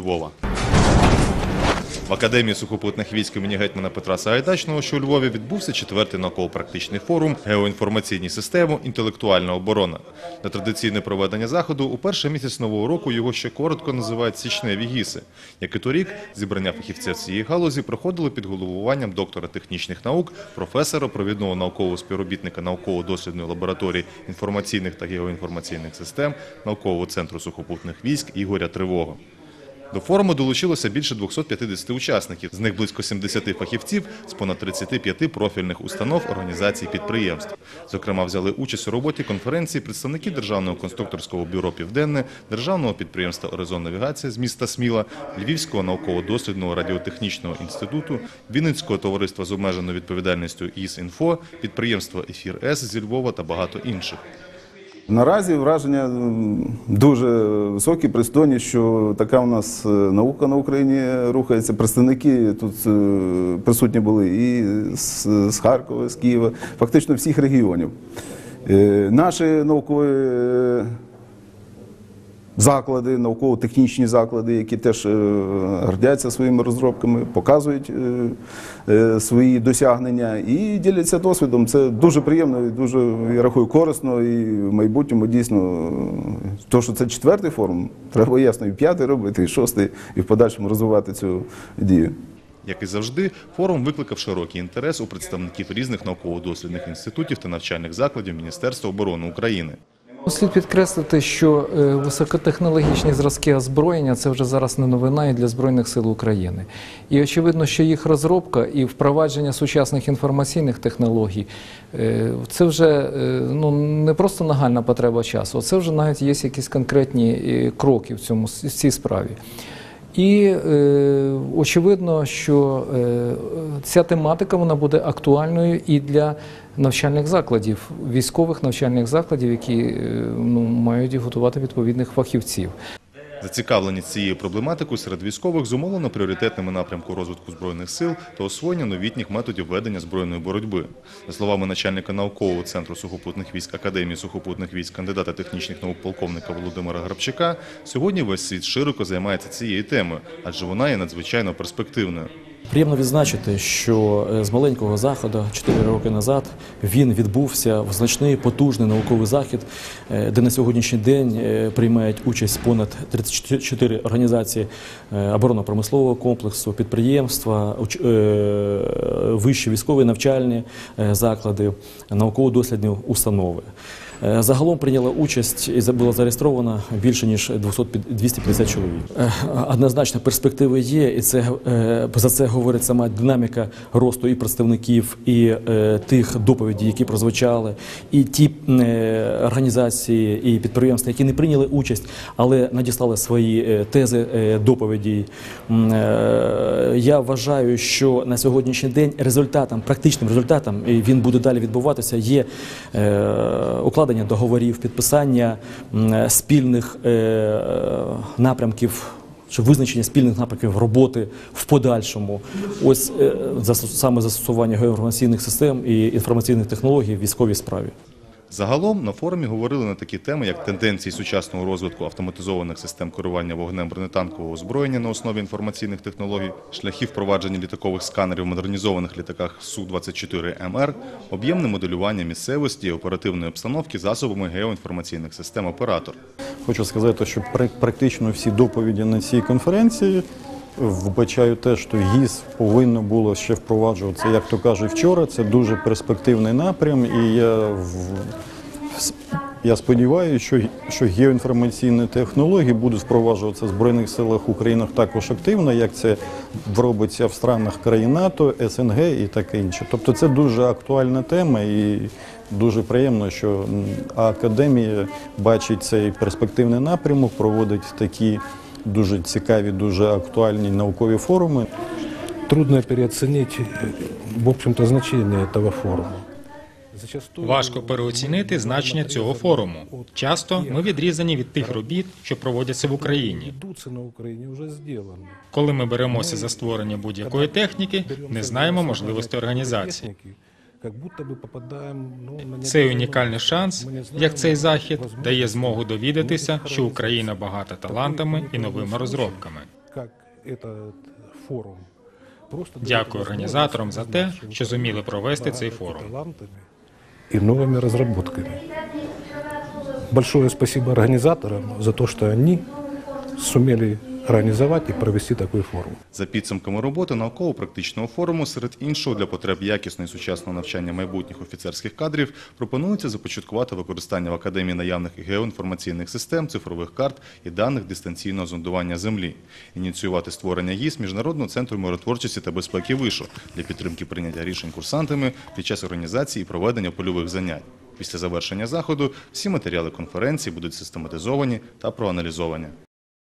Львова. В Академії сухопутних військ імені гетьмана Петра Сагайдачного, що у Львові відбувся четвертий науково-практичний форум «Геоінформаційні системи. Інтелектуальна оборона». На традиційне проведення заходу у перший місяць нового року його ще коротко називають «Січневі гіси». Як і торік, зібрання фахівців цієї галузі проходило під головуванням доктора технічних наук, професора, провідного наукового співробітника науково-дослідної лабораторії інформаційних та геоінформаційних систем Наукового центру сухопутних військ Ігоря Тривого. До форуму долучилося більше 250 учасників, з них близько 70 фахівців з понад 35 профільних установ, організацій, підприємств. Зокрема, взяли участь у роботі конференції представники Державного конструкторського бюро «Південне», Державного підприємства «Оризон Навігація» з міста Сміла, Львівського науково-дослідного радіотехнічного інституту, Вінницького товариства з обмеженою відповідальністю «ІС-Інфо», підприємства «Ефір С» зі Львова та багато інших. Наразі враження дуже високі, пристойні, що така у нас е, наука на Україні рухається. Представники тут е, присутні були і з, Харкова, з Києва, фактично всіх регіонів. Е, Наші наукові заклади, науково-технічні заклади, які теж е, гордяться своїми розробками, показують е, е, свої досягнення і діляться досвідом. Це дуже приємно і дуже я рахую корисно. І в майбутньому дійсно то, що це четвертий форум, треба ясно і п'ятий робити, і шостий, і в подальшому розвивати цю дію. Як і завжди, форум викликав широкий інтерес у представників різних науково-дослідних інститутів та навчальних закладів Міністерства оборони України. Слід підкреслити, що е, високотехнологічні зразки озброєння це вже зараз не новина і для Збройних сил України. І очевидно, що їх розробка і впровадження сучасних інформаційних технологій е, це вже е, ну, не просто нагальна потреба часу, це вже навіть є якісь конкретні кроки в цьому в цій справі. І е, очевидно, що е, ця тематика вона буде актуальною і для навчальних закладів, військових навчальних закладів, які е, ну, мають готувати відповідних фахівців. Зацікавленість цією проблематикою серед військових зумовлено пріоритетними напрямку розвитку збройних сил та освоєння новітніх методів ведення збройної боротьби. За словами начальника наукового центру сухопутних військ Академії сухопутних військ, кандидата технічних наук полковника Володимира Грабчака, сьогодні весь світ широко займається цією темою, адже вона є надзвичайно перспективною. Приємно відзначити, що е, з маленького заходу 4 роки назад він відбувся в значний потужний науковий захід, е, де на сьогоднішній день е, приймають участь понад 34 організації оборонно-промислового комплексу, підприємства, вищі військові навчальні заклади, науково-дослідні установи. Е, Загалом прийняла участь і було зареєстровано більше ніж 200 під- 250 чоловік. Е, Однозначно перспективи є, і це е, за це говорить сама динаміка росту і представників, і тих доповідей, які прозвучали, і ті організації і підприємства, які не прийняли участь, але надіслали свої тези доповіді. Я вважаю, що на сьогоднішній день результатом, практичним результатом, і він буде далі відбуватися, є е, укладення договорів, підписання спільних е, напрямків. Чи визначення спільних напрямків роботи в подальшому, ось е, саме застосування геоінформаційних систем і інформаційних технологій в військовій справі. Загалом на форумі говорили на такі теми, як тенденції сучасного розвитку автоматизованих систем керування вогнем бронетанкового озброєння на основі інформаційних технологій, шляхи впровадження літакових сканерів в модернізованих літаках Су-24МР, об'ємне моделювання місцевості і оперативної обстановки засобами геоінформаційних систем оператор. Хочу сказати, що пра- практично всі доповіді на цій конференції вбачаю те, що ГІС повинно було ще впроваджуватися, як то кажуть, вчора. Це дуже перспективний напрям, і я я сподіваюся, що, що геоінформаційні технології будуть впроваджуватися в Збройних силах України також активно, як це робиться в странах країн НАТО, СНГ і таке інше. Тобто це дуже актуальна тема і дуже приємно, що академія бачить цей перспективний напрямок, проводить такі дуже цікаві, дуже актуальні наукові форуми. Трудно переоценить, э, в общем-то, значение этого форума. Зачастую Важко переоцінити значення цього форуму. Часто ми відрізані від тих робіт, що проводяться в Україні. ведутся на Украине уже сделаны. Коли ми беремося за створення будь-якої техніки, не знаємо можливості організації. Техники, Как будто бы попадаем ну, на Цей некоторую- унікальний шанс, Ми не знаємо, як цей захід, можливо, дає змогу довідатися, ну, що Україна багата талантами і новими розробками. как этот форум. Просто Дякую організаторам за те, що зуміли провести цей форум. талантами и новыми разработками. Большое спасибо организаторам за то, что они сумели организовать и провести такой форум. За підсумками роботи науково-практичного форуму, серед іншого, для потреб якісного і сучасного навчання майбутніх офіцерських кадрів пропонується започаткувати використання в академії наявних геоінформаційних систем, цифрових карт і даних дистанційного зондування землі, ініціювати створення ГІС Міжнародного центру миротворчості та безпеки вишу для підтримки прийняття рішень курсантами під час організації і проведення польових занять. Після завершення заходу всі матеріали конференції будуть систематизовані та проаналізовані.